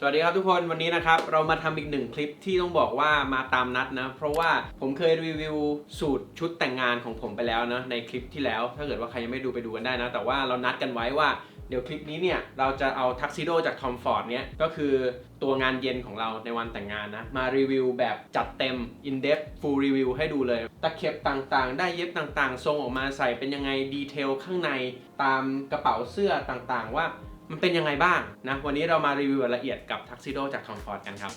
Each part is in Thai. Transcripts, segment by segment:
สวัสดีครับทุกคนวันนี้นะครับเรามาทำอีกหนึ่งคลิปที่ต้องบอกว่ามาตามนัดนะ เพราะว่าผมเคยรีวิวสูตรชุดแต่งงานของผมไปแล้วนะในคลิปที่แล้ว ถ้าเกิดว่าใครยังไม่ดูไปดูกันได้นะ แต่ว่าเรานัดกันไว้ว่าเดี๋ยวคลิปนี้เนี่ยเราจะเอาทักซิโดจากทอมฟอร์ดเนี่ยก็คือตัวงานเย็นของเราในวันแต่งงานนะ มารีวิวแบบจัดเต็ม in depth full review ให้ดูเลย ตะเข็บต่างๆ ได้เย็บต่างๆ ทรงออกมาใส่เป็นยังไงดีเทลข้างในตามกระเป๋าเสื้อต่างๆ ว่า มันเป็นยังไงบ้างนะวันนี้เรามารีวิวละเอียดกับทักซิโดจากทองฟอร์ดกันครับ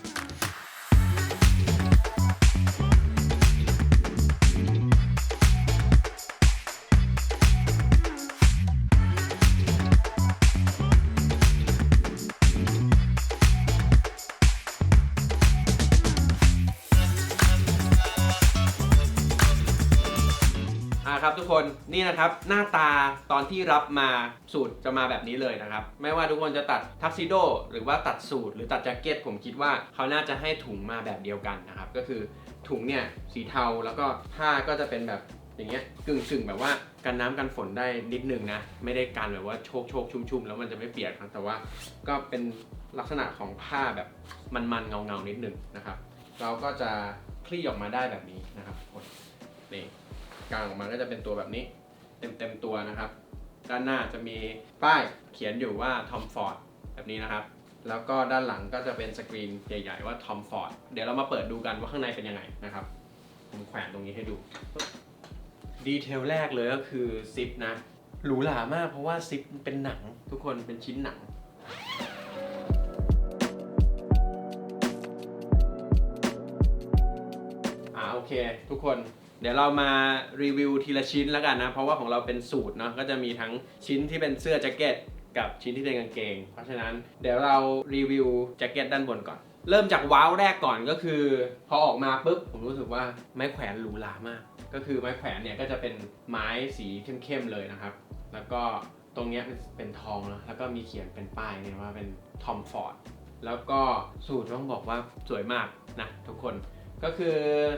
อ่าครับทุกคนนี่นะครับหน้าตาตอนที่รับมาสูตรจะมาแบบนี้เลยนะครับ ไม่ว่าทุกคนจะตัดทักซิโดหรือว่าตัดสูตรหรือตัดแจ็คเก็ตผมคิดว่าเขาน่าจะให้ถุงมาแบบเดียวกันนะครับ ก็คือถุงเนี่ยสีเทาแล้วก็ผ้าก็จะเป็นแบบอย่างเงี้ยกึ่งสึ่งแบบว่ากันน้ำกันฝนได้นิดนึงนะ ไม่ได้กันแบบว่าโชกโชกชุ่มๆ แล้วมันจะไม่เปียกนะแต่ว่าก็เป็นลักษณะของผ้าแบบมันๆเงาเงาๆนิดนึงนะครับ เราก็จะคลี่ออกมาได้แบบนี้นะครับคนนี่ กลางออกมาก็จะเป็นตัวแบบนี้ เต็มเต็มๆตัวนะครับ ด้านหน้าจะมีป้ายเขียนอยู่ว่า Tom Ford แบบนี้นะครับ แล้วก็ด้านหลังก็จะเป็นสกรีนใหญ่ ๆ ว่า Tom Ford เดี๋ยวเรามาเปิดดูกันว่าข้างในเป็นยังไงนะครับ ผมแขวนตรงนี้ให้ดู ดีเทลแรกเลยก็คือซิปนะหรูหรามากเพราะว่าซิปเป็นหนังทุกคนเป็นชิ้นหนังอ่าโอเค ทุกคน เดี๋ยวเรามารีวิวทีละชิ้นแล้วกันนะ เพราะว่าของเราเป็นสูตรเนาะก็จะมีทั้งชิ้นที่เป็นเสื้อแจ็คเก็ตกับชิ้นที่เป็นกางเกง เพราะฉะนั้นเดี๋ยวเรารีวิวแจ็คเก็ตด้านบนก่อน เริ่มจากว้าวแรกก่อนก็คือ พอออกมาปุ๊บผมรู้สึกว่าไม้แขวนหรูหรามาก ก็คือไม้แขวนเนี่ยก็จะเป็นไม้สีเข้มๆเลยนะครับ แล้วก็ตรงเนี้ยเป็นทองเนอะแล้วก็มีเขียนเป็นป้ายเนี่ยว่าเป็นทอมฟอร์ดแล้วก็สูตรต้องบอกว่าสวยมากนะทุกคน ก็คือ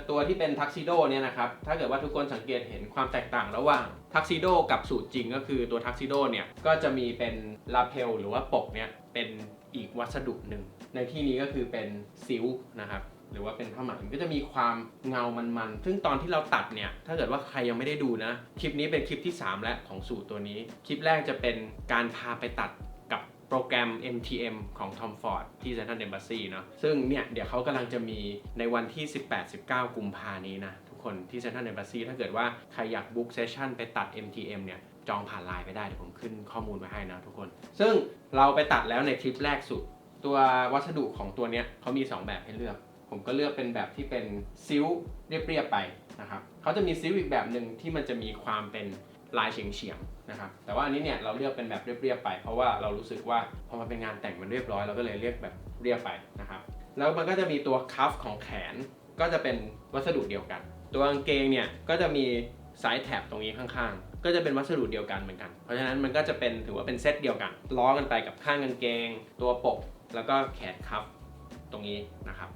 ตัวที่เป็นทักซิโดเนี่ยนะครับ ถ้าเกิดว่าทุกคนสังเกตเห็นความแตกต่างระหว่างทักซิโดกับสูตรจริงก็คือตัวทักซิโดเนี่ยก็จะมีเป็นลาเพลหรือว่าปกเนี่ยเป็นอีกวัสดุหนึ่ง ในที่นี้ก็คือเป็นซิลนะครับหรือว่าเป็นผ้าไหมมันก็จะมีความเงามันๆ ซึ่งตอนที่เราตัดเนี่ย ถ้าเกิดว่าใครยังไม่ได้ดูนะ คลิปนี้เป็นคลิปที่ 3 แล้วของสูตรตัวนี้ คลิปแรกจะเป็นการพาไปตัด โปรแกรม MTM ของ Tom Ford ที่ Central Embassy เนาะซึ่งเนี่ยเดี๋ยวเขากำลังจะมีในวันที่ 18-19 กุมภานี้นะ ทุกคนที่ Central Embassy ถ้าเกิดว่าใครอยากบุ๊กเซสชั่นไปตัด MTM เนี่ยจองผ่านไลน์ไปได้เดี๋ยวผมขึ้นข้อมูลไว้ให้นะทุกคน ซึ่งเราไปตัดแล้วในคลิปแรกสุด ตัววัสดุของตัวเนี้ยเขามี 2 แบบให้เลือก ผมก็เลือกเป็นแบบที่เป็นซิลเรียบๆไปนะครับเขาจะมีซิลอีกแบบหนึ่งที่มันจะมีความเป็น ลายเฉียงๆนะครับแต่ว่าอันนี้เนี่ยเราเลือกเป็นแบบเรียบๆไป เพราะว่าเรารู้สึกว่าพอมันเป็นงานแต่งมันเรียบร้อยเราก็เลยเรียกแบบเรียบไปนะครับแล้วมันก็จะมีตัวคัฟของแขนก็จะเป็นวัสดุเดียวกัน ตัวกางเกงเนี่ยก็จะมีสายแถบตรงนี้ข้างๆ ก็จะเป็นวัสดุเดียวกันเหมือนกัน เพราะฉะนั้นมันก็จะเป็นถือว่าเป็นเซตเดียวกัน ล้อกันไปกับข้างกางเกง ตัวปก แล้วก็แขนคัฟตรงนี้นะครับ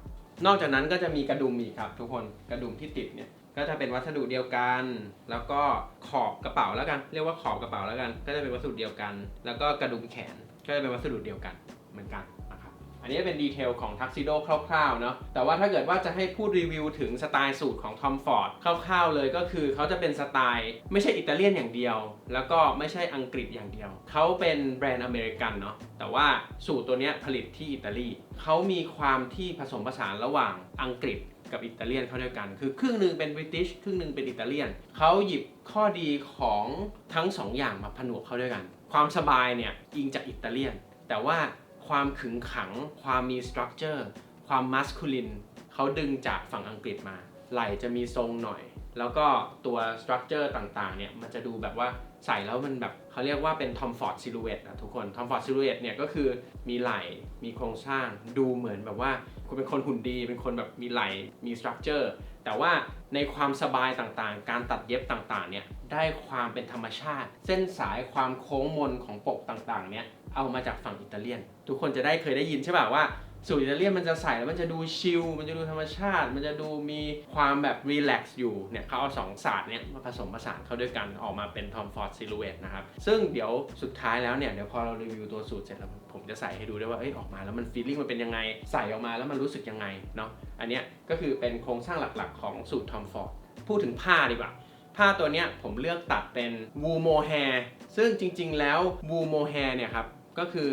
นอกจากนั้นก็จะมีกระดุมอีกครับ ทุกคน กระดุมที่ติดเนี่ย ก็จะเป็นวัสดุเดียวกัน แล้วก็ขอบกระเป๋าแล้วกัน เรียกว่าขอบกระเป๋าแล้วกัน ก็จะเป็นวัสดุเดียวกัน แล้วก็กระดุมแขนก็จะเป็นวัสดุเดียวกันเหมือนกันนะครับ อันนี้เป็นดีเทลของทักซิโดคร่าวๆเนาะ แต่ว่าถ้าเกิดว่าจะให้พูดรีวิวถึงสไตล์สูตรของ Tom Ford คร่าวๆเลยก็คือเขาจะเป็นสไตล์ไม่ใช่อิตาเลียนอย่างเดียว แล้วก็ไม่ใช่อังกฤษอย่างเดียว เขาเป็นแบรนด์อเมริกันเนาะ แต่ว่าสูตรตัวนี้ผลิตที่อิตาลี เขามีความที่ผสมผสานระหว่างอังกฤษ กับอิตาเลียนเข้าด้วยกัน คือครึ่งหนึ่งเป็นบริติชครึ่งหนึ่งเป็นอิตาเลียนเขาหยิบข้อดีของทั้งสองอย่างมาผนวกเข้าด้วยกัน ความสบายเนี่ยอิงจากอิตาเลียน แต่ว่าความขึงขัง ความมีสตรัคเจอร์ความมัสคูลินเขาดึงจากฝั่งอังกฤษมา ไหล่จะมีทรงหน่อย แล้วก็ตัวสตรัคเจอร์ต่างๆเนี่ยมันจะดูแบบว่าใส่แล้วมันแบบเขาเรียกว่าเป็นทอมฟอร์ดซิลูเอตอะทุกคนทอมฟอร์ดซิลูเอตเนี่ยก็คือมีไหล่มีโครงสร้างดูเหมือนแบบว่าคุณเป็นคนหุ่นดี เป็นคนแบบมีไหล่มีสตรัคเจอร์แต่ว่าในความสบายต่างๆ การตัดเย็บต่างๆเนี่ยได้ความเป็นธรรมชาติ เส้นสายความโค้งมนของปกต่างๆเนี่ยเอามาจากฝั่งอิตาเลียน ทุกคนจะได้เคยได้ยินใช่ป่ะว่า สูตรอิตาเลียนมันจะใส่แล้วมันจะดูชิล มันจะดูธรรมชาติ มันจะดูมีความแบบรีแลกซ์อยู่ เนี่ยเขาเอาสองศาสตร์เนี่ยมาผสมผสานเข้าด้วยกันออกมาเป็นทอมฟอร์ดซิลูเอตนะครับ ซึ่งเดี๋ยวสุดท้ายแล้วเนี่ย เดี๋ยวพอเรารีวิวตัวสูตรเสร็จแล้วผมจะใส่ให้ดูด้วยว่า เอ้ย ออกมาแล้วมันฟีลลิ่งมันเป็นยังไง ใส่ออกมาแล้วมันรู้สึกยังไงเนาะ อันเนี้ยก็คือเป็นโครงสร้างหลักๆ ของสูตรทอมฟอร์ด พูดถึงผ้าดีกว่าผ้าตัวเนี้ยผมเลือกตัดเป็นวูโมแฮร์ซึ่งจริง ๆ แล้ววูโมแฮเนี่ยครับก็คือ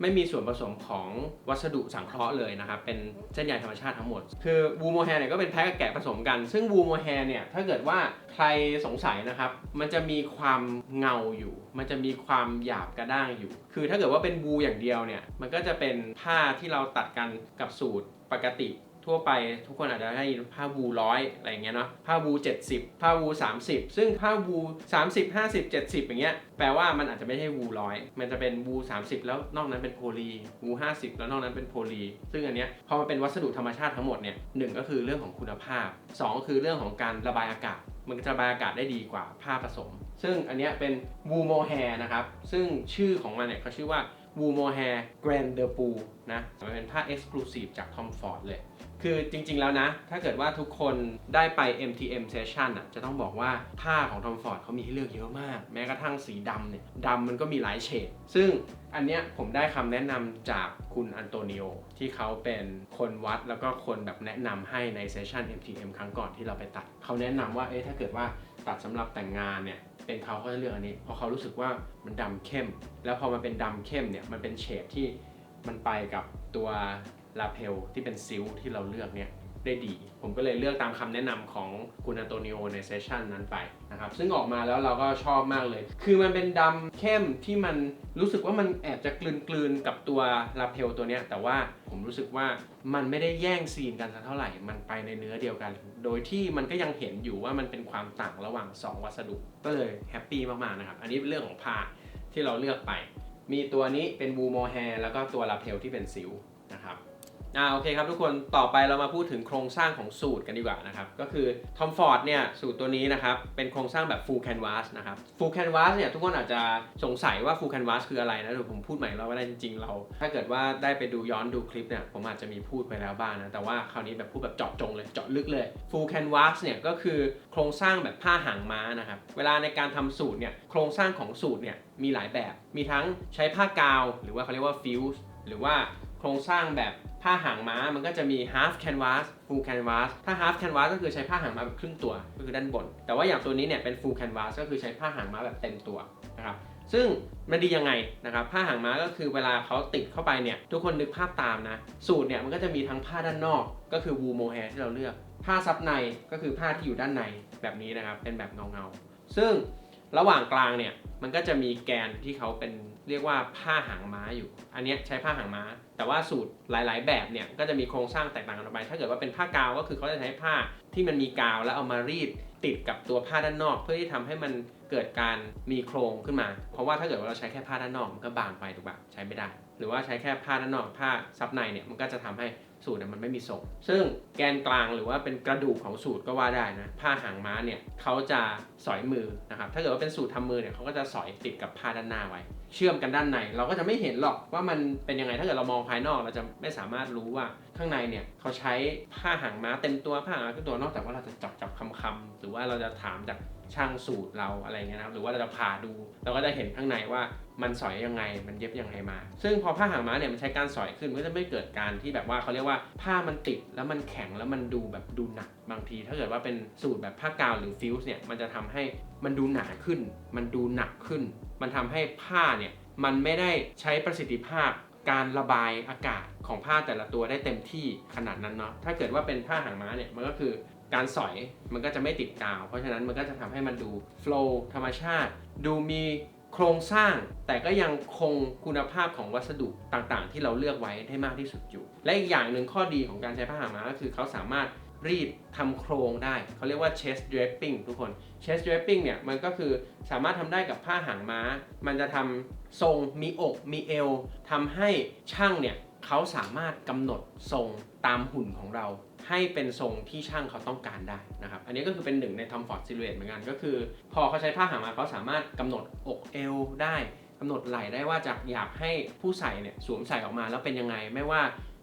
ไม่มีส่วนผสมของวัสดุสังเคราะห์เลยนะครับ เป็นเส้นใยธรรมชาติทั้งหมด คือวูโมแฮเนี่ยก็เป็นแพะกับแกะผสมกัน ซึ่งวูโมแฮเนี่ยถ้าเกิดว่าใครสงสัยนะครับ มันจะมีความเงาอยู่ มันจะมีความหยาบกระด้างอยู่ คือถ้าเกิดว่าเป็นวูอย่างเดียวเนี่ย มันก็จะเป็นผ้าที่เราตัดกันกับสูตรปกติ ทั่วไปทุกคนอาจจะได้ยินผ้าวูร้อยอะไรอย่างเงี้ยเนาะผ้าวู 70 ผ้าวู 30 ซึ่งผ้าวู 30 50 70 อย่างเงี้ยแปลว่ามันอาจจะไม่ใช่วูร้อยมันจะเป็นวู30 แล้วนอกนั้นเป็นโพลีวู50 แล้วนอกนั้นเป็นโพลีซึ่งอันเนี้ยพอมันเป็นวัสดุธรรมชาติทั้งหมดเนี่ยหนึ่งก็คือเรื่องของคุณภาพสองก็คือเรื่องของการระบายอากาศ มันจะระบายอากาศได้ดีกว่าผ้าผสม ซึ่งอันเนี้ยเป็นวูโมแฮร์นะครับ ซึ่งชื่อของมันเนี่ยเขาชื่อว่าวูโมแฮร์แกรนเดอร์ปูนะมันเป็นผ้าเอ็กซ์คลูซีฟจากทอมฟอร์ดเลย คือจริงๆแล้วนะ ถ้าเกิดว่าทุกคนได้ไป MTM Session อะจะต้องบอกว่าผ้าของ Tom Ford เขามีให้เลือกเยอะมาก แม้กระทั่งสีดำเนี่ยดำมันก็มีหลายเฉด ซึ่งอันเนี้ยผมได้คำแนะนำจากคุณอันโตนิโอที่เขาเป็นคนวัดแล้วก็คนแบบแนะนำให้ในเซสชัน MTM ครั้งก่อนที่เราไปตัด เขาแนะนำว่าเอ๊ะถ้าเกิดว่าตัดสำหรับแต่งงานเนี่ยเป็นเขาเขาจะเลือกอันนี้เพราะเขารู้สึกว่ามันดำเข้ม แล้วพอมันเป็นดำเข้มเนี่ยมันเป็นเฉดที่มันไปกับตัว ลาเพลที่เป็นซิลที่เราเลือกเนี่ยได้ดี ผมก็เลยเลือกตามคำแนะนำของคุณอันโตนิโอในเซสชันนั้นไปนะครับ ซึ่งออกมาแล้วเราก็ชอบมากเลย คือมันเป็นดำเข้มที่มันรู้สึกว่ามันแอบจะกลืนๆกับตัวลาเพลตัวเนี้ย แต่ว่าผมรู้สึกว่ามันไม่ได้แย่งซีนกันสักเท่าไหร่ มันไปในเนื้อเดียวกัน โดยที่มันก็ยังเห็นอยู่ว่ามันเป็นความต่างระหว่าง 2 วัสดุ ก็เลยแฮปปี้มากๆนะครับ อันนี้เป็นเรื่องของผ้าที่เราเลือกไป มีตัวนี้เป็นบูโมแฮร์แล้วก็ตัวลาเพลที่เป็นซิลนะครับ อ่าโอเคครับทุกคนต่อไปเรามาพูดถึงโครงสร้างของสูตรกันดีกว่านะครับ ก็คือ Tom Ford เนี่ยสูตรตัวนี้นะครับเป็นโครงสร้างแบบ full canvas นะครับ full canvas เนี่ยทุกคนอาจจะสงสัยว่า full canvas คืออะไรนะเดี๋ยวผมพูดใหม่เราก็ได้จริงๆเรา ถ้าเกิดว่าได้ไปดูย้อนดูคลิปเนี่ยผมอาจจะมีพูดไปแล้วบ้างนะแต่ว่าคราวนี้แบบพูดแบบเจาะจงเลยเจาะลึกเลย full canvas เนี่ยก็คือโครงสร้างแบบผ้าหางม้านะครับเวลาในการทำสูตรเนี่ยโครงสร้างของสูตรเนี่ยมีหลายแบบ มีทั้งใช้ผ้ากาว หรือว่าเขาเรียกว่า fuse หรือว่า ครงสร้างแบบผ้าหางม้ามันก็จะมี half canvas full canvas ถ้า half canvas ก็คือใช้ผ้าหางม้าแบบครึ่งตัวก็คือด้านบน แต่ว่าอย่างตัวนี้เนี่ยเป็น full canvas ก็คือใช้ผ้าหางม้าแบบเต็มตัวนะครับซึ่งมันดียังไงนะครับผ้าหางม้าก็คือเวลาเขาติดเข้าไปเนี่ยทุกคนนึกภาพตามนะ สูตรเนี่ยมันก็จะมีทั้งผ้าด้านนอก ก็คือ wool mohair ที่เราเลือก ผ้าซับในก็คือผ้าที่อยู่ด้านในแบบนี้นะครับเป็นแบบเงาๆซึ่งระหว่างกลางเนี่ยมันก็จะมีแกนที่เขาเป็นเรียกว่าผ้าหางม้าอยู่ อันนี้ใช้ผ้าหางม้า แต่ว่าสูตรหลาย ๆ แบบเนี่ยก็จะมีโครงสร้างแตกต่างกันออกไป ถ้าเกิดว่าเป็นผ้ากาวก็คือเขาจะใช้ผ้าที่มันมีกาวแล้วเอามารีดติดกับตัวผ้าด้านนอก เพื่อที่ทำให้มันเกิดการมีโครงขึ้นมา เพราะว่าถ้าเกิดว่าเราใช้แค่ผ้าด้านนอกมันก็บางไปถูกปะใช้ไม่ได้ หรือว่าใช้แค่ผ้าด้านนอกผ้าซับในเนี่ยมันก็จะทำให้ สูตรเนี่ยมันไม่มีทรงซึ่งแกนกลางหรือว่าเป็นกระดูกของสูตรก็ว่าได้นะผ้าหางม้าเนี่ยเขาจะสอยมือนะครับถ้าเกิดว่าเป็นสูตรทำมือเนี่ยเขาก็จะสอยติดกับผ้าด้านหน้าไว้ เชื่อมกันด้านใน เราก็จะไม่เห็นหรอกว่ามันเป็นยังไงถ้าเกิดเรามองภายนอกเราจะไม่สามารถรู้ว่าข้างในเนี่ยเขาใช้ผ้าหางม้าเต็มตัวผ้าหางม้าเต็มตัวนอกจากว่าเราจะจับจับคำคำหรือว่าเราจะถามจากช่างสูตรเราอะไรเงี้ยนะครับหรือว่าเราจะผ่าดูเราก็จะเห็นข้างในว่า มันสอยยังไง มันเย็บยังไงมา ซึ่งพอผ้าหางม้าเนี่ยมันใช้การสอยขึ้นมันก็จะไม่เกิดการที่แบบว่าเขาเรียกว่าผ้ามันติดแล้วมันแข็งแล้วมันดูแบบดูหนักบางที ถ้าเกิดว่าเป็นสูตรแบบผ้ากาวหรือฟิวส์เนี่ยมันจะทำให้มันดูหนาขึ้น มันดูหนักขึ้น มันทำให้ผ้าเนี่ยมันไม่ได้ใช้ประสิทธิภาพการระบายอากาศของผ้าแต่ละตัวได้เต็มที่ขนาดนั้นเนาะถ้าเกิดว่าเป็นผ้าหางม้าเนี่ยมันก็คือการสอยมันก็จะไม่ติดกาว เพราะฉะนั้นมันก็จะทำให้มันดูโฟล์ธรรมชาติ ดูมี โครงสร้างแต่ก็ยังคงคุณภาพของวัสดุต่างๆ ที่เราเลือกไว้ได้มากที่สุดอยู่ และอีกอย่างหนึ่งข้อดีของการใช้ผ้าหางม้าก็คือเขาสามารถรีดทำโครงได้ เขาเรียกว่า chest draping ทุกคน chest draping เนี่ยมันก็คือสามารถทำได้กับผ้าหางม้า มันจะทำทรงมีอกมีเอวทำให้ช่างเนี่ยเขาสามารถกำหนดทรงตามหุ่นของเรา ให้เป็นทรงที่ช่างเขาต้องการได้นะครับ อันนี้ก็คือเป็นหนึ่งใน Tom Ford Silhouette เหมือนกัน ก็คือ พอเขาใช้ผ้าหางมาเขาสามารถกำหนดอกเอวได้กำหนดไหล่ได้ว่าจะอยากให้ผู้ใส่เนี่ยสวมใส่ออกมาแล้วเป็นยังไง ไม่ว่า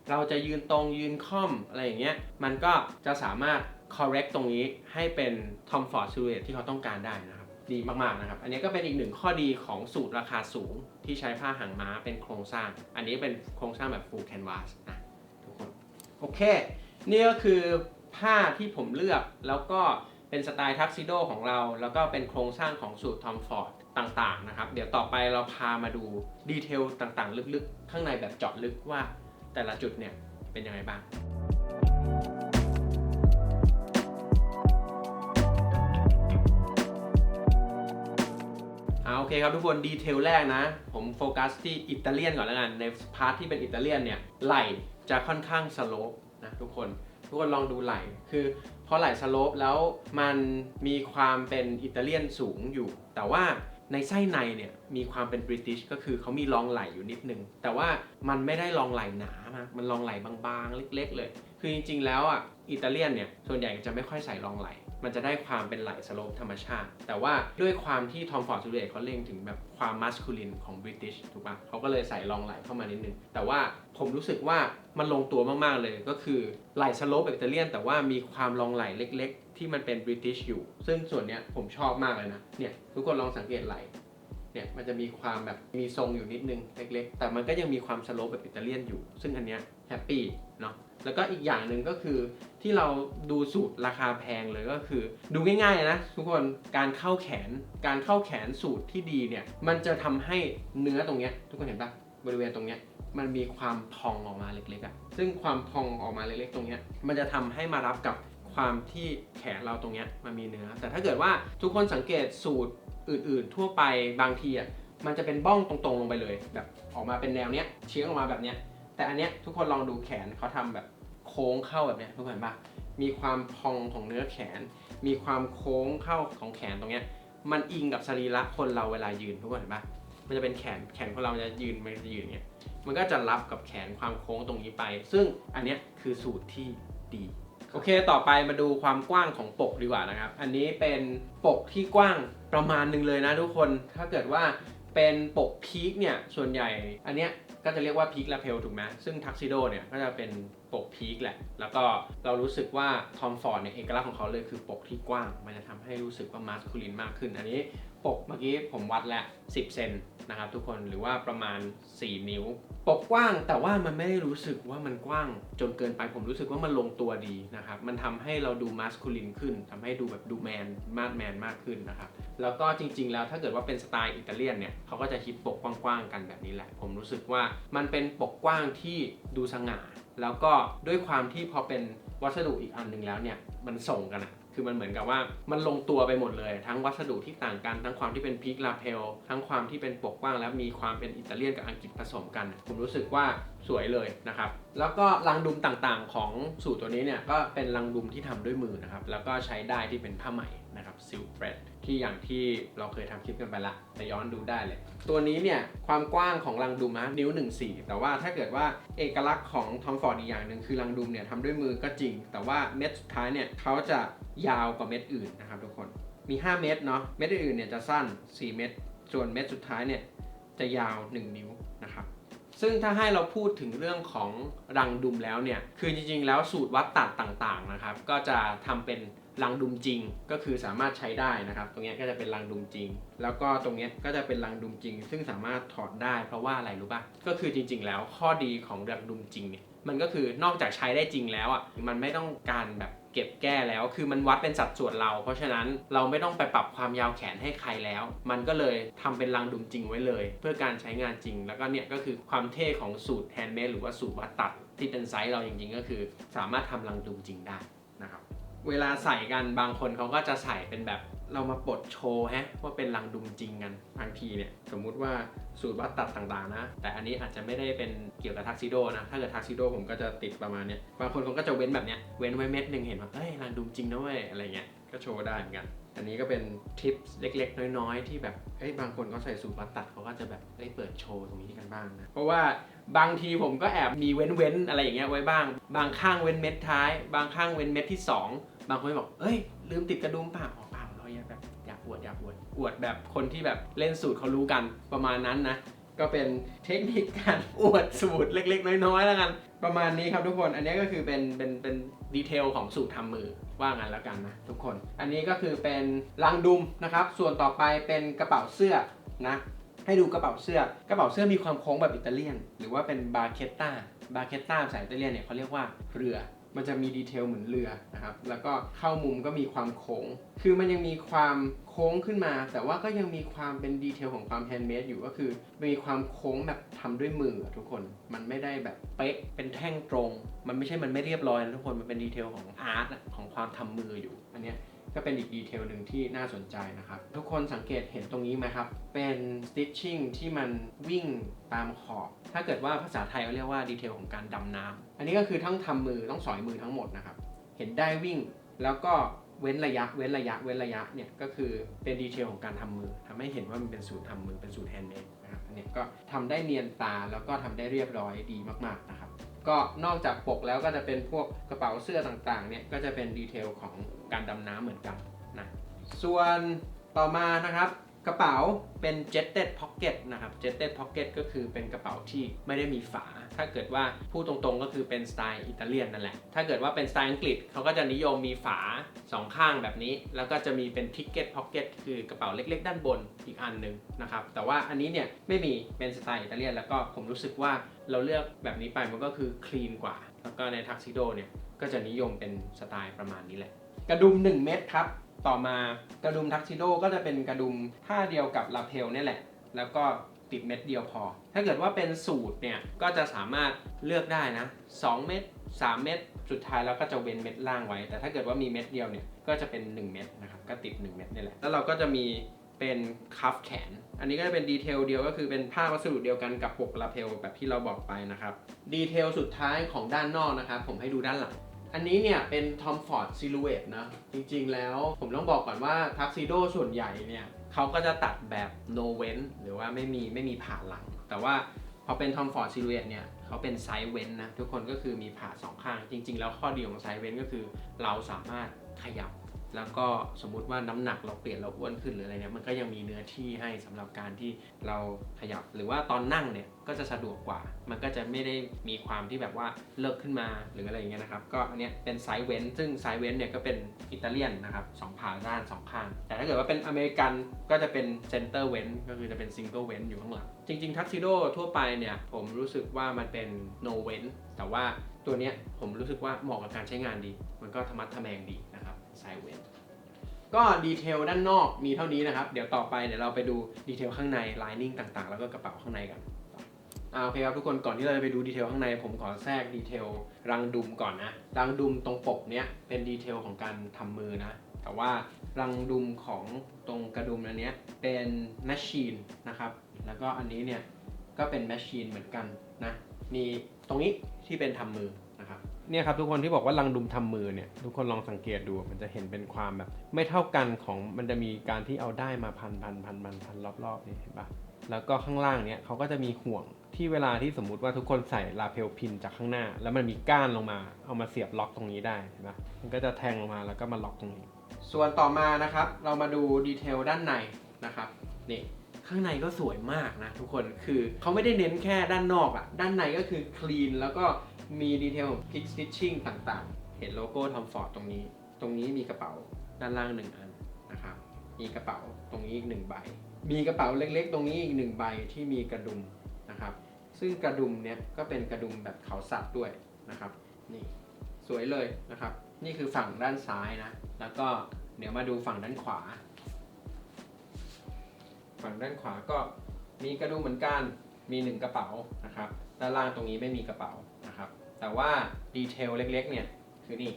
เราจะยืนตรงยืนค่อมอะไรอย่างเงี้ย มันก็จะสามารถ correct ตรงนี้ให้เป็น Tom Ford Silhouette ที่เขาต้องการได้นะครับดีมากๆนะครับ อันนี้ก็เป็นอีกหนึ่งข้อดีของสูตรราคาสูงที่ใช้ผ้าหางม้าเป็นโครงสร้าง อันนี้เป็นโครงสร้างแบบ full canvas นะทุกคน โอเค นี่ก็คือผ้าที่ผมเลือกแล้วก็เป็นสไตล์ทักซิโดของเรา แล้วก็เป็นโครงสร้างของสูตร Tom Ford ต่างๆนะครับ เดี๋ยวต่อไปเราพามาดูดีเทลต่างๆ ลึกๆ ข้างในแบบเจาะลึกว่าแต่ละจุดเนี่ยเป็นยังไงบ้างเอาโอเคครับทุกคนดีเทลแรกนะ ผมโฟกัสที่อิตาเลียนก่อนแล้วกัน ในพาร์ทที่เป็นอิตาเลียนเนี่ยไหล่จะค่อนข้างสโลป ทุกคน ทุกคนลองดูไหล่ คือพอไหล่สโลปแล้วมันมีความเป็นอิตาเลียนสูงอยู่ แต่ว่าในไส้ในเนี่ยมีความเป็นบริติชก็คือเขามีรองไหลอยู่นิดนึง แต่ว่ามันไม่ได้รองไหลหนามากมันรองไหลบางๆ เล็ก ๆ เลย คือจริงๆแล้วอะอิตาเลียนเนี่ยส่วนใหญ่จะไม่ค่อยใส่รองไหล มันจะได้ความเป็นไหล่สโลปธรรมชาติ แต่ว่าด้วยความที่ทอมฟอร์ดซูเรตเขาเล็งถึงแบบความมัสคูลินของบริติชถูกปะเขาก็เลยใส่รองไหลเข้ามานิดนึง แต่ว่าผมรู้สึกว่ามันลงตัวมาก ๆ เลยก็คือไหล่สโลปอิตาเลียน แต่ว่ามีความรองไหลเล็ก ๆ ที่มันเป็นบริติชอยู่ ซึ่งส่วนเนี้ยผมชอบมากเลยนะเนี่ยทุกคนลองสังเกตไหล่เนี่ยมันจะมีความแบบมีทรงอยู่นิดนึงเล็ก ๆ แต่มันก็ยังมีความสโลปแบบอิตาเลียนอยู่ ซึ่งอันเนี้ยแฮปปี้ เนาะแล้วก็อีกอย่างหนึ่งก็คือที่เราดูสูตรราคาแพงเลยก็คือ ดูง่ายๆนะทุกคนการเข้าแขนการเข้าแขนสูตรที่ดีเนี่ยมันจะทำให้เนื้อตรงเนี้ยทุกคนเห็นปะบริเวณตรงเนี้ยมันมีความพองออกมาเล็กๆอะ่ะซึ่งความพองออกมาเล็กๆ ตรงเนี้ยมันจะทำให้มารับกับความที่แขนเราตรงเนี้ยมันมีเนื้อ แต่ถ้าเกิดว่าทุกคนสังเกตสูตรอื่น ๆ ทั่วไปบางทีอะมันจะเป็นบ้องตรงๆลงไปเลย แบบออกมาเป็นแนวเนี้ยเชี้ยงออกมาแบบเนี้ย แต่อันเนี้ยทุกคนลองดูแขนเขาทำแบบโค้งเข้าแบบเนี้ยทุกคนเห็นปะมีความพองของเนื้อแขน มีความโค้งเข้าของแขนตรงเนี้ยมันอิงกับสรีระคนเราเวลายืนทุกคนเห็นปะมันจะเป็นแขนแขนของเราจะยืนมันจะยืนอย่างเงี้ยมันก็จะรับกับแขนความโค้งตรงนี้ไป ซึ่งอันเนี้ยคือสูตรที่ดีโอเค ต่อไปมาดูความกว้างของปกดีกว่านะครับ อันนี้เป็นปกที่กว้างประมาณหนึ่งเลยนะทุกคน ถ้าเกิดว่าเป็นปกพีคเนี่ย ส่วนใหญ่ อันเนี้ย ก็จะเรียกว่าพีคลาเพลถูกไหมซึ่งทักซิโดเนี่ยก็จะเป็นปกพีคแหละ แล้วก็เรารู้สึกว่าทอมฟอร์ดเนี่ยเอกลักษณ์ของเขาเลยคือปกที่กว้าง มันจะทำให้รู้สึกว่ามาสคูลินมากขึ้น อันนี้ ปกเมื่อกี้ผมวัดแล้ว10 เซนนะครับทุกคนหรือว่าประมาณ 4 นิ้ว ปกกว้างแต่ว่ามันไม่ได้รู้สึกว่ามันกว้างจนเกินไปผมรู้สึกว่ามันลงตัวดีนะครับ มันทำให้เราดูมาสคูลินขึ้นทำให้ดูแบบดูแมนมาดแมนมากขึ้นนะครับ แล้วก็จริง ๆ แล้วถ้าเกิดว่าเป็นสไตล์อิตาเลียนเนี่ยเขาก็จะฮิตปกกว้างๆกันแบบนี้แหละ ผมรู้สึกว่ามันเป็นปกกว้างที่ดูสง่า แล้วก็ด้วยความที่พอเป็นวัสดุอีกอันหนึ่งแล้วเนี่ยมันส่งกันอะ คือมันเหมือนกับว่ามันลงตัวไปหมดเลย ทั้งวัสดุที่ต่างกัน ทั้งความที่เป็นพีคลาเพล ทั้งความที่เป็นปกกว้าง แล้วมีความเป็นอิตาเลียนกับอังกฤษผสมกัน ผมรู้สึกว่าสวยเลยนะครับ แล้วก็ลังดุมต่างๆ ของสูตรตัวนี้เนี่ยก็เป็นลังดุมที่ทำด้วยมือนะครับ แล้วก็ใช้ได้ที่เป็นผ้าไหม นะครับซิลเ r ร d ที่อย่างที่เราเคยทำคลิปกันไปละแต่ย้อนดูได้เลย ตัวนี้เนี่ยความกว้างของรังดุมนะนิ้ว 14 แต่ว่าถ้าเกิดว่าเอกลักษณ์ของทอมฟอร์ดอีกอย่างหนึ่งคือรังดุมเนี่ยทำด้วยมือก็จริง แต่ว่าเม็ดสุดท้ายเนี่ยเขาจะยาวกว่าเม็ดอื่นนะครับทุกคนมี 5 เม็ดเนาะเม็ดอื่นเนี่ยจะสั้น 4 เม็ดส่วนเม็ดสุดท้ายเนี่ยจะยาว 1 นิ้วนะครับซึ่งถ้าให้เราพูดถึงเรื่องของรังดุมแล้วเนี่ย คือจริงๆ แล้วสูตรวัดตัดต่างๆ นะครับ ก็จะทำเป็น รังดุมจริงก็คือสามารถใช้ได้นะครับ ตรงนี้ก็จะเป็นรังดุมจริง แล้วก็ตรงนี้ก็จะเป็นรังดุมจริง ซึ่งสามารถถอดได้เพราะว่าอะไรรู้ป่ะก็คือจริง ๆ แล้วข้อดีของรังดุมจริงเนี่ยมันก็คือนอกจากใช้ได้จริงแล้วอะมันไม่ต้องการแบบเก็บแก้แล้วคือมันวัดเป็นสัดส่วนเรา เพราะฉะนั้นเราไม่ต้องไปปรับความยาวแขนให้ใครแล้ว มันก็เลยทำเป็นรังดุมจริงไว้เลย เพื่อการใช้งานจริง แล้วก็เนี่ยก็คือความเท่ของสูตรแฮนด์เมดหรือว่าสูตรวัดตัดที่เป็นไซส์เราจริงๆ ก็คือ สามารถทำรังดุมจริงได้ เวลาใส่กันบางคนเขาก็จะใส่เป็นแบบเรามาปลดโชว์ฮะว่าเป็นรังดุมจริงกันบางทีเนี่ยสมมุติว่าสูตรวัดตัดต่างๆนะ แต่อันนี้อาจจะไม่ได้เป็นเกี่ยวกับทักซิโดนะ ถ้าเกิดทักซิโดผมก็จะติดประมาณเนี้ยบางคนเขาก็จะเว้นแบบเนี้ยเว้นไว้เม็ดหนึ่งเห็นว่าเฮ้ยรังดุมจริงนะเว้ยอะไรเงี้ยก็โชว์ได้เหมือนกัน อันนี้ก็เป็นทิปเล็ก ๆ น้อยๆ ที่แบบเอ้ยบางคนเขาใส่สูตรวัดตัดเขาก็จะแบบได้เปิดโชว์ตรงนี้กันบ้างนะเพราะว่าบางทีผมก็แอบมีเว้นๆอะไรอย่างเงี้ยไว้บ้าง บางข้างเว้นเม็ดท้าย บางข้างเว้นเม็ดที่สอง บางคนบอก เอ้ย ลืมติดกระดุมเปล่าอ๋อเปล่าเราอยากแบบอยากอวดอยากอวดอวดแบบคนที่แบบเล่นสูตรเขารู้กันประมาณนั้นนะ ก็เป็นเทคนิคการอวดสูตรเล็ก ๆ น้อยๆแล้วกัน ประมาณนี้ครับทุกคน อันนี้ก็คือเป็นเป็นเป็นดีเทลของสูตรทำมือว่างั้นแล้วกันนะทุกคน อันนี้ก็คือเป็นลังดุมนะครับ ส่วนต่อไปเป็นกระเป๋าเสื้อนะให้ดูกระเป๋าเสื้อกระเป๋าเสื้อมีความโค้งแบบอิตาเลียน หรือว่าเป็นบาเคตตาบาเคตตาภาษาอิตาเลียนเนี่ยเขาเรียกว่าเรือ มันจะมีดีเทลเหมือนเรือนะครับ แล้วก็เข้ามุมก็มีความโค้ง คือมันยังมีความโค้งขึ้นมา แต่ว่าก็ยังมีความเป็นดีเทลของความแฮนด์เมดอยู่ก็คือ มีความโค้งแบบทำด้วยมือทุกคน มันไม่ได้แบบเป๊ะ เป็นแท่งตรง มันไม่ใช่มันไม่เรียบร้อยนะทุกคน มันเป็นดีเทลของอาร์ตของความทำมืออยู่ อันเนี้ยก็เป็นอีกดีเทลหนึ่งที่น่าสนใจนะครับ ทุกคนสังเกตเห็นตรงนี้ไหมครับ เป็น stitching ที่มันวิ่งตามขอบ ถ้าเกิดว่าภาษาไทยเขาเรียกว่าดีเทลของการดำน้ำ อันนี้ก็คือทั้งทำมือต้องสอยมือทั้งหมดนะครับ เห็นได้วิ่งแล้วก็เว้นระยะเว้นระยะเว้นระยะเนี่ยก็คือเป็นดีเทลของการทำมือทำให้เห็นว่ามันเป็นสูตรทำมือเป็นสูตรแฮนด์เมดนะครับอันนี้ก็ทำได้เนียนตาแล้วก็ทำได้เรียบร้อยดีมากๆนะครับ ก็นอกจากปกแล้วก็จะเป็นพวกกระเป๋าเสื้อต่างๆเนี่ยก็จะเป็นดีเทลของการดำน้ำเหมือนกันนะส่วนต่อมานะครับ กระเป๋าเป็น jetted pocket นะครับ jetted pocket ก็คือเป็นกระเป๋าที่ไม่ได้มีฝา ถ้าเกิดว่าพูดตรงๆก็คือเป็นสไตล์อิตาเลียนนั่นแหละ ถ้าเกิดว่าเป็นสไตล์อังกฤษเขาก็จะนิยมมีฝาสองข้างแบบนี้ แล้วก็จะมีเป็น ticket pocket คือกระเป๋าเล็กๆ ด้านบนอีกอันหนึ่งนะครับ แต่ว่าอันนี้เนี่ยไม่มีเป็นสไตล์อิตาเลียน แล้วก็ผมรู้สึกว่าเราเลือกแบบนี้ไปมันก็คือคลีนกว่า แล้วก็ในทักซิโดเนี่ยก็จะนิยมเป็นสไตล์ประมาณนี้แหละ กระดุม 1 เม็ดครับ ต่อมากระดุมทักซิโดก็จะเป็นกระดุมท่าเดียวกับลาเพลเนี่ยแหละ แล้วก็ติดเม็ดเดียวพอ ถ้าเกิดว่าเป็นสูตรเนี่ยก็จะสามารถเลือกได้นะ 2 เม็ด3 เม็ดสุดท้ายแล้วก็จะเว้นเม็ดล่างไว้ แต่ถ้าเกิดว่ามีเม็ดเดียวเนี่ยก็จะเป็น 1 เม็ดนะครับก็ติด 1 เม็ดนี่แหละ แล้วเราก็จะมีเป็นคัฟแขน อันนี้ก็จะเป็นดีเทลเดียวก็คือเป็นผ้าวัสดุเดียวกันกับปกลาเพลแบบที่เราบอกไปนะครับ ดีเทลสุดท้ายของด้านนอกนะครับ ผมให้ดูด้านหลัง อันนี้เนี่ยเป็น Tom Ford Silhouette นะ จริงๆแล้วผมต้องบอกก่อนว่าทักซิโดส่วนใหญ่เนี่ยเขาก็จะตัดแบบ no w e n หรือว่าไม่มีไม่มีผ่าหลัง แต่ว่าพอเป็น Tom Ford Silhouette เนี่ยเขาเป็นไซส์เว้นนะ ทุกคนก็คือมีผ่าสองข้าง จริง ๆ แล้วข้อดีของไซส์เว้นก็คือ เราสามารถขยับ แล้วก็สมมุติว่าน้ำหนักเราเปลี่ยนเราอ้วนขึ้นหรืออะไรเนี่ยมันก็ยังมีเนื้อที่ให้สำหรับการที่เราขยับ หรือว่าตอนนั่งเนี่ยก็จะสะดวกกว่า มันก็จะไม่ได้มีความที่แบบว่าเลิกขึ้นมาหรืออะไรอย่างเงี้ยนะครับก็อันเนี้ยเป็นไซส์เว้นซึ่งไซส์เว้นเนี่ยก็เป็นอิตาเลียนนะครับสองผ่าด้านสองข้าง แต่ถ้าเกิดว่าเป็นอเมริกันก็จะเป็นเซนเตอร์เว้นก็คือจะเป็นซิงเกิลเว้นอยู่ข้างหลังจริงๆทักซิโดทั่วไปเนี่ยผมรู้สึกว่ามันเป็น no เว้นแต่ว่าตัวเนี้ยผมรู้สึกว่าเหมาะกับการใช้งานดี มันก็ธรรมัดทะแมงดี ไซเวนก็ดีเทลด้านนอกมีเท่านี้นะครับ เดี๋ยวต่อไปเดี๋ยวเราไปดูดีเทลข้างในไลนิ่งต่างๆ แล้วก็กระเป๋าข้างในกันอ่าโอเคครับทุกคนก่อนที่เราจะไปดูดีเทลข้างในผมขอแทรกดีเทลรังดุมก่อนนะ รังดุมตรงปกเนี้ยเป็นดีเทลของการทำมือนะ แต่ว่ารังดุมของตรงกระดุมอันเนี้ยเป็นแมชชีนนะครับแล้วก็อันนี้เนี่ยก็เป็นแมชชีนเหมือนกันนะมีตรงนี้ที่เป็นทำมือ เนี่ยครับทุกคนที่บอกว่ารังดุมทำมือเนี่ยทุกคนลองสังเกตดูมันจะเห็นเป็นความแบบ ไม่เท่ากันของมันจะมีการที่เอาได้มาพันพันพันพันพันรอบๆนี่เห็นปะแล้วก็ข้างล่างเนี่ยเขาก็จะมีห่วงที่เวลาที่สมมุติว่าทุกคนใส่ลาเพลพินจากข้างหน้า แล้วมันมีก้านลงมา เอามาเสียบล็อกตรงนี้ได้เห็นปะมันก็จะแทงลงมาแล้วก็มาล็อกตรงนี้ ส่วนต่อมานะครับ เรามาดูดีเทลด้านในนะครับนี่ข้างในก็สวยมากนะทุกคนคือเขาไม่ได้เน้นแค่ด้านนอกอะด้านในก็คือคลีนแล้วก็ มีดีเทลพิกสติชชิ่งต่างๆ เห็นโลโก้ทอมฟอร์ดตรงนี้ ตรงนี้มีกระเป๋าด้านล่างหนึ่งอันนะครับ มีกระเป๋าตรงนี้อีกหนึ่งใบ มีกระเป๋าเล็กๆ ตรงนี้อีกหนึ่งใบที่มีกระดุมนะครับ ซึ่งกระดุมเนี้ยก็เป็นกระดุมแบบเขาสับด้วยนะครับ นี่สวยเลยนะครับ นี่คือฝั่งด้านซ้ายนะ แล้วก็เดี๋ยวมาดูฝั่งด้านขวา ฝั่งด้านขวาก็มีกระดุมเหมือนกัน มีหนึ่งกระเป๋านะครับ ด้านล่างตรงนี้ไม่มีกระเป๋านะครับ แต่ว่าดีเทลเล็กๆเนี่ยคือนี่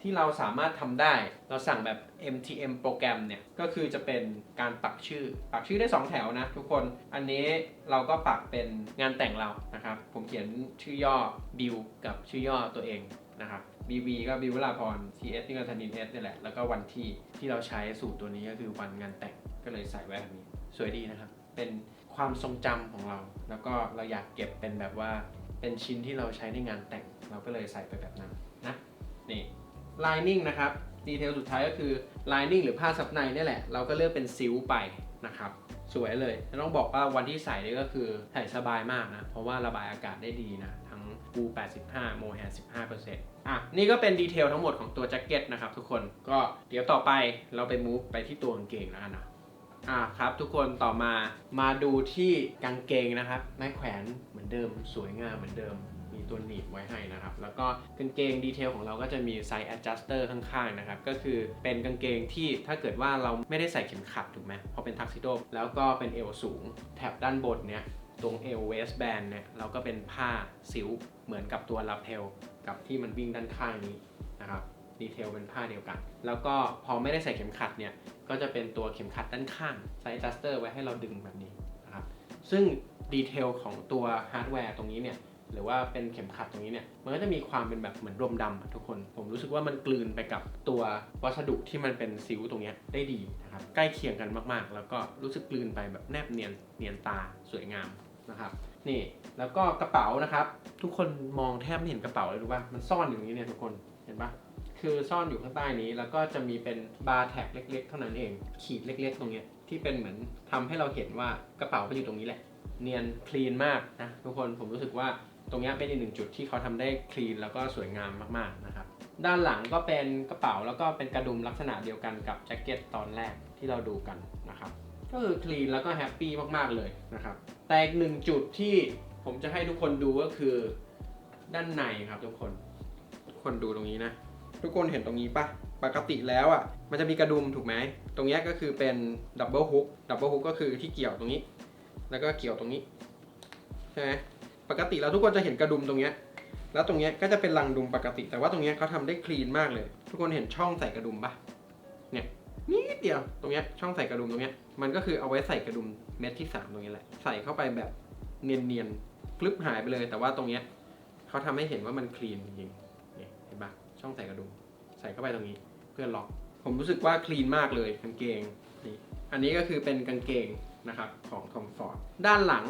ที่เราสามารถทำได้ เราสั่งแบบ MTM โปรแกรมเนี่ย ก็คือจะเป็นการปักชื่อ ปักชื่อได้ 2 แถวนะทุกคน อันนี้เราก็ปักเป็นงานแต่งเรานะครับ ผมเขียนชื่อย่อบิวกับชื่อย่อตัวเองนะครับ BV ก็บิวลาพร TS นี่ก็ธนิน S นี่แหละ แล้วก็วันที่ที่เราใช้สูตรตัวนี้ก็คือวันงานแต่ง ก็เลยใส่ไว้แบบนี้ สวยดีนะครับ เป็นความทรงจำของเรา แล้วก็เราอยากเก็บเป็นแบบว่า เป็นชิ้นที่เราใช้ในงานแต่ง เราก็เลยใส่ไปแบบนั้นนะนี่ lining นะครับดีเทลสุดท้ายก็คือ lining หรือผ้าซับในนี่แหละ เราก็เลือกเป็นซิลไปนะครับ สวยเลย ต้องบอกว่าวันที่ใส่นี่ก็คือใส่สบายมากนะ เพราะว่าระบายอากาศได้ดีนะ ทั้งบู85 โมแฮ15%อะ นี่ก็เป็นดีเทลทั้งหมดของตัวแจ็คเก็ตนะครับทุกคน ก็เดี๋ยวต่อไปเราไปมูฟไปที่ตัวกางเกงแล้วกันนะ อะครับ ทุกคนต่อมามาดูที่กางเกงนะครับไม้แขวนเหมือนเดิมสวยงามเหมือนเดิม มีตัวหนีบไว้ให้นะครับ แล้วก็กางเกงดีเทลของเราก็จะมีไซส์ adjuster ข้างๆนะครับ ก็คือเป็นกางเกงที่ถ้าเกิดว่าเราไม่ได้ใส่เข็มขัดถูกไหมพราะเป็นทักซิโดแล้วก็เป็นเอวสูง แถบด้านบนเนี่ยตรงเอวเวสแบนเนี่ยเราก็เป็นผ้าซิลเหมือนกับตัวลับเทลกับที่มันวิ่งด้านข้างนี้นะครับ ดีเทลเป็นผ้าเดียวกัน แล้วก็พอไม่ได้ใส่เข็มขัดเนี่ย ก็จะเป็นตัวเข็มขัดด้านข้างไซส์ adjuster ไว้ให้เราดึงแบบนี้นะครับ ซึ่งดีเทลของตัวฮาร์ดแวร์ตรงนี้เนี่ย หรือว่าเป็นเข็มขัดตรงนี้เนี่ย มันก็จะมีความเป็นแบบเหมือนรวมดำทุกคน ผมรู้สึกว่ามันกลืนไปกับตัววัสดุที่มันเป็นซิวตรงนี้ได้ดีนะครับ ใกล้เคียงกันมากๆ แล้วก็รู้สึกกลืนไปแบบแนบเนียนเนียนตาสวยงามนะครับนี่แล้วก็กระเป๋านะครับ ทุกคนมองแทบไม่เห็นกระเป๋าเลยรู้ป่ะมันซ่อนอยู่ตรงนี้เนี่ยทุกคนเห็นปะ คือซ่อนอยู่ข้างใต้นี้ แล้วก็จะมีเป็นบาร์แท็กเล็ก ๆ เท่านั้นเอง ขีดเล็ก ๆ ตรงเนี้ยที่เป็นเหมือนทำให้เราเห็นว่ากระเป๋าก็อยู่ตรงนี้แหละ เนียนคลีนมากนะทุกคนผมรู้สึกว่าตรงนี้เป็นอีกหนึ่งจุดที่เขาทำได้คลีนแล้วก็สวยงามมากๆนะครับด้านหลังก็เป็นกระเป๋าแล้วก็เป็นกระดุมลักษณะเดียวกันกับแจ็คเก็ตตอนแรกที่เราดูกันนะครับก็คือคลีนแล้วก็แฮปปี้มากๆเลยนะครับแต่อีกหนึ่งจุดที่ผมจะให้ทุกคนดูก็คือด้านในครับทุกคน คนดูตรงนี้นะ ทุกคนเห็นตรงนี้ปะปกติแล้วอะมันจะมีกระดุมถูกไหมตรงนี้ก็คือเป็นดับเบิลฮุกดับเบิลฮุกก็คือที่เกี่ยวตรงนี้ แล้วก็เกี่ยวตรงนี้ใช่ไหมปกติแล้วทุกคนจะเห็นกระดุมตรงนี้แล้วตรงนี้ก็จะเป็นรังดุมปกติ แต่ว่าตรงนี้เขาทำได้คลีนมากเลย ทุกคนเห็นช่องใส่กระดุมปะเนี่ยนิดเดียวตรงนี้ช่องใส่กระดุมตรงนี้มันก็คือเอาไว้ใส่กระดุมเม็ดที่สามตรงนี้แหละใส่เข้าไปแบบเนียนๆกลึบหายไปเลย แต่ว่าตรงนี้เขาทำให้เห็นว่ามันคลีนจริง ช่องใส่กระดุมใส่เข้าไปตรงนี้เพื่อล็อก ผมรู้สึกว่าคลีนมากเลยกางเกงนี่อันนี้ก็คือเป็นกางเกงนะครับของ Tom Ford ด้านหลัง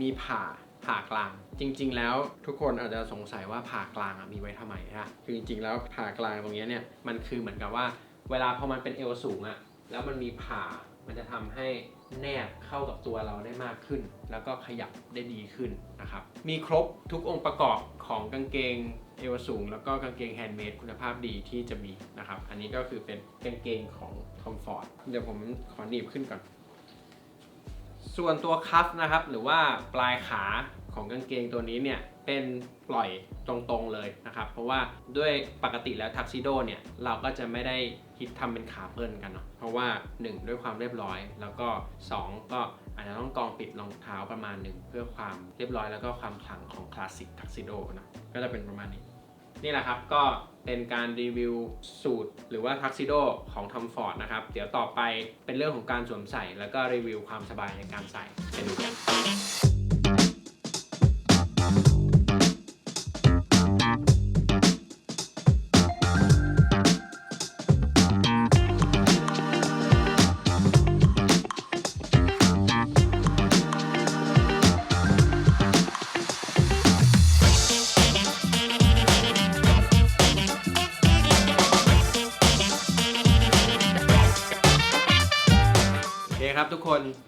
มีผ่าผ่ากลาง จริง ๆ แล้วทุกคนอาจจะสงสัยว่าผ่ากลางมีไว้ทำไมฮะคือจริง ๆ แล้วผ่ากลางตรงนี้เนี่ยมันคือเหมือนกับว่า เวลาพอมันเป็นเอวสูงอะแล้วมันมีผ่ามันจะทำให้แนบเข้ากับตัวเราได้มากขึ้น แล้วก็ขยับได้ดีขึ้นนะครับ มีครบทุกองค์ประกอบของกางเกง เอวสูง แล้วก็กางเกงแฮนด์เมดคุณภาพดีที่จะมีนะครับ อันนี้ก็คือเป็นกางเกงของ Tom Ford เดี๋ยวผมขอหนีบขึ้นก่อน ส่วนตัวคัฟนะครับ หรือว่าปลายขาของกางเกงตัวนี้เนี่ยเป็นปล่อยตรงๆเลยนะครับ เพราะว่าด้วยปกติแล้วทักซิโดเนี่ยเราก็จะไม่ได้คิดทำเป็นขาเปิ้ลกันเนาะเพราะว่า 1 ด้วยความเรียบร้อย แล้วก็ 2 ก็อาจจะต้องกองปิดรองเท้าประมาณหนึ่งเพื่อความเรียบร้อยแล้วก็ความขลังของคลาสสิกทักซิโดนะก็จะเป็นประมาณนี้ นี่แหละครับก็เป็นการรีวิวสูตร หรือว่าทักซิโดของทอมฟอร์ดนะครับ เดี๋ยวต่อไปเป็นเรื่องของการสวมใส่ แล้วก็รีวิวความสบายในการใส่ไปดูกัน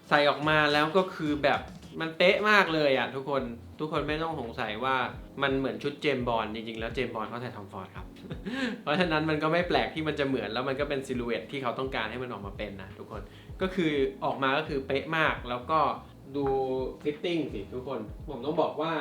ใส่ออกมาแล้วก็คือแบบมันเป๊ะมากเลยอะทุกคนทุกคนไม่ต้องสงสัยว่ามันเหมือนชุดเจมบอลจริงๆ แล้วเจมบอลเขาใส่ทอมฟอร์ดครับ เพราะฉะนั้นมันก็ไม่แปลกที่มันจะเหมือนแล้วมันก็เป็นซิลูเอตที่เขาต้องการให้มันออกมาเป็นนะทุกคนก็คือออกมาก็คือเป๊ะมากแล้วก็ดูฟิตติ้งสิทุกคน ผมต้องบอกว่า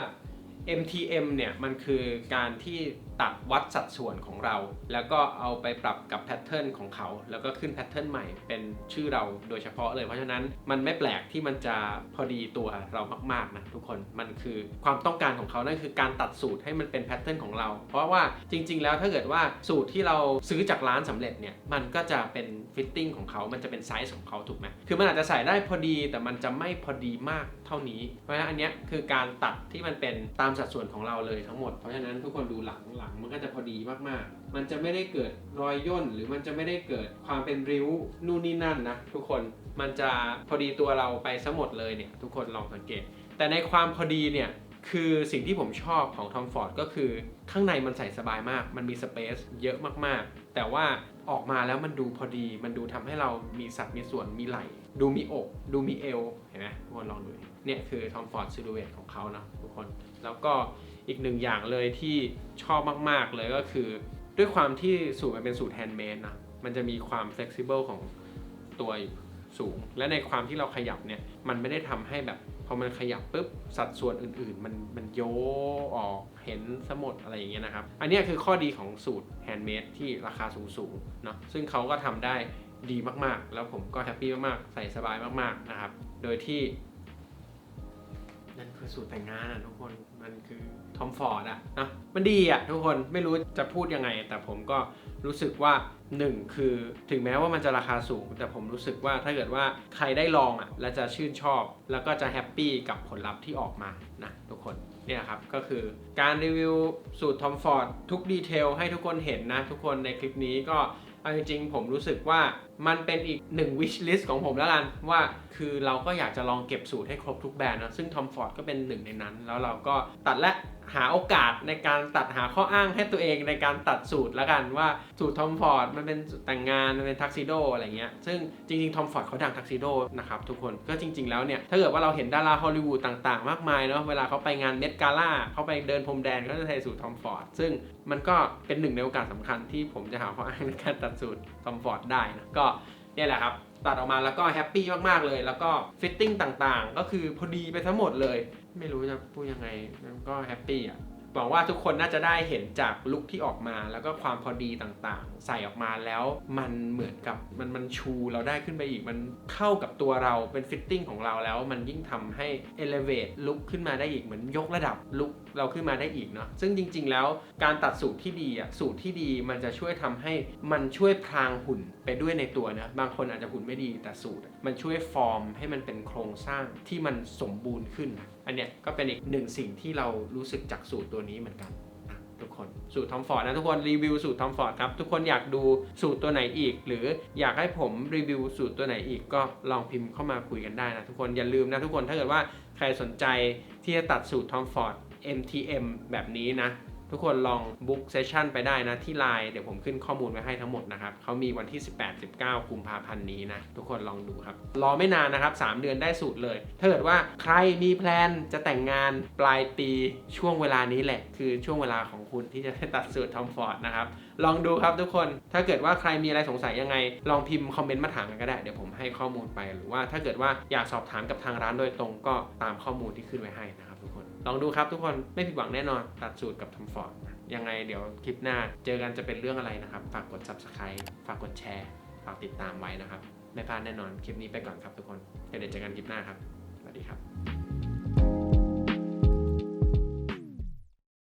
MTM เนี่ยมันคือการที่ ตัดวัดสัดส่วนของเรา แล้วก็เอาไปปรับกับแพทเทิร์นของเขา แล้วก็ขึ้นแพทเทิร์นใหม่เป็นชื่อเราโดยเฉพาะเลยเพราะฉะนั้นมันไม่แปลกที่มันจะพอดีตัวเรามากๆนะทุกคนมันคือความต้องการของเขานั่นคือการตัดสูตรให้มันเป็นแพทเทิร์นของเรา เพราะว่าจริง ๆ แล้วถ้าเกิดว่าสูตรที่เราซื้อจากร้านสำเร็จเนี่ยมันก็จะเป็นฟิตติ้งของเขา มันจะเป็นไซส์ของเขาถูกไหมคือมันอาจจะใส่ได้พอดีแต่มันจะไม่พอดีมากเท่านี้ เพราะฉะนั้นอันเนี้ยคือการตัดที่มันเป็นตามสัดส่วนของเราเลยทั้งหมด เพราะฉะนั้นทุกคนดูหลังหลังมันก็จะพอดีมากๆ มันจะไม่ได้เกิดรอยย่นหรือมันจะไม่ได้เกิดความเป็นริ้วนู่นนี่นั่นนะทุกคนมันจะพอดีตัวเราไปซะหมดเลยเนี่ยทุกคนลองสังเกต แต่ในความพอดีเนี่ยคือสิ่งที่ผมชอบของ Tom Ford ก็คือข้างในมันใส่สบายมาก มันมีสเปซเยอะมากๆ แต่ว่าออกมาแล้วมันดูพอดี มันดูทำให้เรามีสัดมีส่วนมีไหล ดูมีอก ดูมีเอว เห็นไหมทุกคนลองดู เนี่ยคือทอมฟอร์ดซิลูเอตของเขาเนาะทุกคน แล้วก็ อีกหนึ่งอย่างเลยที่ชอบมากๆเลยก็คือ ด้วยความที่สูตรมันเป็นสูตรแฮนด์เมดนะมันจะมีความเฟ e ซิเบิลของตัวสูง และในความที่เราขยับเนี่ยมันไม่ได้ทำให้แบบพอมันขยับปุ๊บสัดส่วนอื่นๆ มันมันโยออกเห็นสมดอะไรอย่างเงี้ยนะครับ อันนี้คือข้อดีของสูตรแฮนด์เมดที่ราคาสูงๆเนาะซึ่งเขาก็ทำได้ดีมากๆ แล้วผมก็แฮปปี้มากๆ ใส่สบายมากๆนะครับ โดยที่ นั่นคือสูตรแต่งงานอะทุกคน มันคือทอมฟอร์ดอะนะมันดีอะทุกคนไม่รู้จะพูดยังไง แต่ผมก็รู้สึกว่าหนึ่งคือถึงแม้ว่ามันจะราคาสูง แต่ผมรู้สึกว่าถ้าเกิดว่าใครได้ลองอะและจะชื่นชอบ แล้วก็จะแฮปปี้กับผลลัพธ์ที่ออกมานะทุกคนเนี่ยครับก็คือการรีวิวสูตรทอมฟอร์ดทุกดีเทลให้ทุกคนเห็นนะทุกคนในคลิปนี้ก็ เอาจริงๆผมรู้สึกว่ามันเป็นอีกหนึ่ง wish list ของผมแล้วกันว่าคือเราก็อยากจะลองเก็บสูตรให้ครบทุกแบรนด์นะซึ่ง Tom Ford ก็เป็นหนึ่งในนั้น แล้วเราก็ตัดและ หาโอกาสในการตัดหาข้ออ้างให้ตัวเองในการตัดสูตรแล้วกันว่าสูตร Tom Ford มันเป็นแต่งงานมันเป็นทักซิโดอะไรเงี้ยซึ่งจริงๆ Tom Ford เขาดังทักซิโดนะครับทุกคนก็จริง ๆแล้วเนี่ยถ้าเกิดว่าเราเห็นดาราฮอลลีวูดต่างๆ มากมายเนาะเวลาเขาไปงานเมดกาล่าเขาไปเดินพรมแดนเขาจะใส่สูตร Tom Ford ซึ่งมันก็เป็นหนึ่งในโอกาสสำคัญที่ผมจะหาข้ออ้างในการตัดสูตร Tom Ford ได้นะก็ เนี่ยแหละครับตัดออกมาแล้วก็แฮปปี้มากๆเลย แล้วก็ฟิตติ้งต่างๆ ก็คือพอดีไปทั้งหมดเลย ไม่รู้จะพูดยังไงมันก็แฮปปี้อะ หวังว่าทุกคนน่าจะได้เห็นจากลุคที่ออกมา แล้วก็ความพอดีต่างๆ ใส่ออกมาแล้วมันเหมือนกับมันมันชูเราได้ขึ้นไปอีกมันเข้ากับตัวเราเป็นฟิตติ้งของเราแล้ว มันยิ่งทำให้ elevate ลุคขึ้นมาได้อีกเหมือนยกระดับลุคเราขึ้นมาได้อีกเนาะซึ่งจริง ๆ แล้วการตัดสูตรที่ดีอะสูตรที่ดีมันจะช่วยทำให้มันช่วยพรางหุ่นไปด้วยในตัวนะบางคนอาจจะหุ่นไม่ดีแต่สูตร มันช่วยฟอร์มให้มันเป็นโครงสร้างที่มันสมบูรณ์ขึ้นนะ อันเนี้ยก็เป็นอีกหนึ่งสิ่งที่เรารู้สึกจากสูตรตัวนี้เหมือนกันนะทุกคนสูตรทอมฟอร์ดนะทุกคนรีวิวสูตรทอมฟอร์ดครับทุกคนอยากดูสูตรตัวไหนอีก หรืออยากให้ผมรีวิวสูตรตัวไหนอีกก็ลองพิมพ์เข้ามาคุยกันได้นะทุกคนอย่าลืมนะทุกคนถ้าเกิดว่าใครสนใจที่จะตัดสูตรทอมฟอร์ด MTM แบบนี้นะ ทุกคนลองบุ๊กเซสชั่นไปได้นะที่ไลน์เดี๋ยวผมขึ้นข้อมูลไว้ให้ทั้งหมดนะครับเขามีวันที่ 18-19กุมภาพันธ์นี้นะ ทุกคนลองดูครับ รอไม่นานนะครับ 3 เดือนได้สูตรเลย ถ้าเกิดว่าใครมีแพลนจะแต่งงานปลายปีช่วงเวลานี้แหละ คือช่วงเวลาของคุณที่จะได้ตัดสูตรทอมฟอร์ดนะครับ ลองดูครับทุกคนถ้าเกิดว่าใครมีอะไรสงสัยยังไง ลองพิมพ์คอมเมนต์มาถามกันก็ได้เดี๋ยวผมให้ข้อมูลไปหรือว่าถ้าเกิดว่าอยากสอบถามกับทางร้านโดยตรงก็ตามข้อมูลที่ขึ้นไว้ให้นะครับ ลองดูครับทุกคนไม่ผิดหวังแน่นอน ตัดสูตรกับทอมฟอร์ดยังไงเดี๋ยวคลิปหน้า เจอกันจะเป็นเรื่องอะไรนะครับ ฝากกด subscribe ฝากกดแชร์ ฝากติดตามไว้นะครับ ไม่พลาดแน่นอน คลิปนี้ไปก่อนครับทุกคนเดี๋ยวเจอกันคลิปหน้าครับ สวัสดีครับ